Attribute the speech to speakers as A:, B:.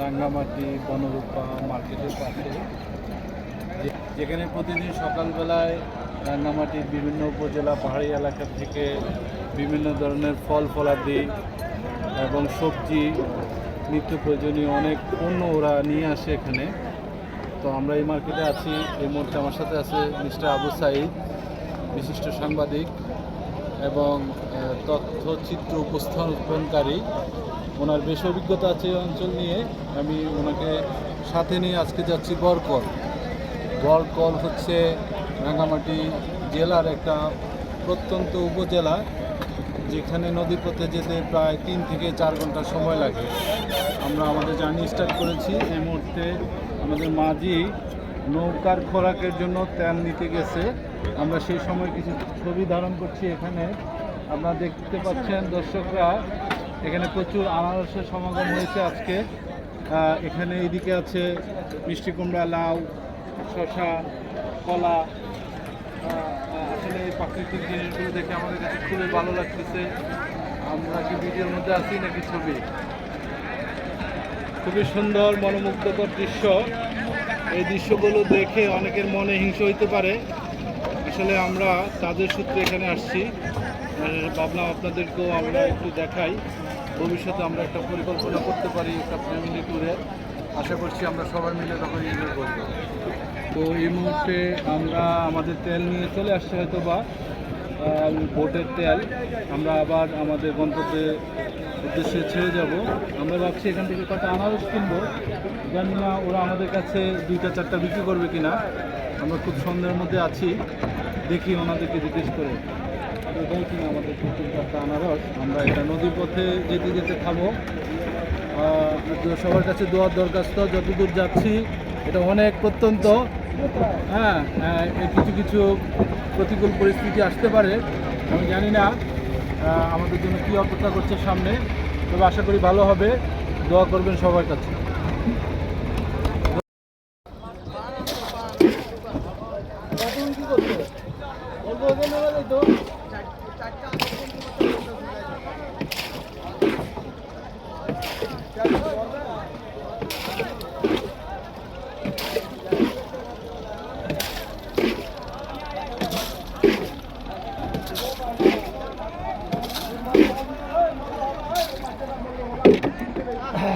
A: রাঙ্গামাটি, বনরূপা, মার্কেটের পাশে। যেখানে প্রতিদিন সকালবেলায় রাঙ্গামাটির বিভিন্ন উপজেলা, পাহাড়ি এলাকা থেকে বিভিন্ন ধরনের ফল, ফলাদি এবং সবজি, নিত্য প্রয়োজনীয় অনেক পণ্য ওরা নিয়ে আসে এখানে। তো আমরা এই মার্কেটে আছি। এই মুহূর্তে আমার সাথে আছে মিস্টার আবু সাইদ, বিশিষ্ট সাংবাদিক। এবং তথ্যচিত্র উপস্থাপনকারী ওনার বেশ অভিজ্ঞতা আছে এই অঞ্চল নিয়ে। আমি ওনাকে সাথে নিয়ে আজকে যাচ্ছি বরকল। বরকল হচ্ছে রাঙ্গামাটি জেলার একটা প্রত্যন্ত উপজেলা, যেখানে নদীপথে যেতে প্রায় তিন থেকে চার ঘণ্টা সময় লাগে। আমরা আমাদের জার্নি স্টার্ট করেছি। এই মুহূর্তে আমাদের মাঝি নৌকার খোরাকের জন্য তেল নিতে গেছে। আমরা সেই সময় কিছু ছবি ধারণ করছি এখানে। আপনারা দেখতে পাচ্ছেন দর্শকরা, এখানে প্রচুর আনারসের সমাগম হয়েছে আজকে। এখানে এদিকে আছে মিষ্টি কুমড়া, লাউ শশা কলা। আসলে এই প্রাকৃতিক জিনিসগুলো দেখে আমাদের কাছে খুবই ভালো লাগতেছে। আমরা কি ভিডিওর মধ্যে আছি নাকি ছবি? খুবই সুন্দর, মনোমুগ্ধকর দৃশ্য। এই দৃশ্যগুলো দেখে অনেকের মনে হিংসা হইতে পারে। আসলে আমরা তাদের সূত্রে এখানে আসছি। ভাবলাম আপনাদেরকেও আমরা একটু দেখাই। ভবিষ্যতে আমরা একটা পরিকল্পনা করতে পারি একটা ফ্যামিলি ট্যুরে আশা করছি আমরা সবাই মিলে তখন এনজয় করব। তো এই মুহূর্তে আমরা আমাদের তেল নিয়ে চলে আসছি হয়তো বা বোটের তেল, আমরা আবার আমাদের গন্তব্যে উদ্দেশ্যে ছেড়ে যাব। আমরা ভাবছি এখান থেকে কত আনারস কিনবো। জানি না ওরা আমাদের কাছে দুইটা, চারটা বিক্রি করবে কিনা। আমরা খুব সন্দেহের মধ্যে আছি। দেখি ওনাদেরকে জিজ্ঞেস করে। এটাই কিনা আমাদের প্রচুর চারটা আনারস। আমরা এটা নদীর পথে যেতে যেতে খাব। সবার কাছে দোয়ার দরখাস্ত। যতদূর যাচ্ছি, এটা অনেক প্রত্যন্ত। হ্যাঁ কিছু কিছু প্রতিকূল পরিস্থিতি আসতে পারে, আমি জানি না আমাদের জন্য কী অপেক্ষা করছে সামনে, তবে আশা করি ভালো হবে, দোয়া করবেন সবার কাছে Thank you. Ah.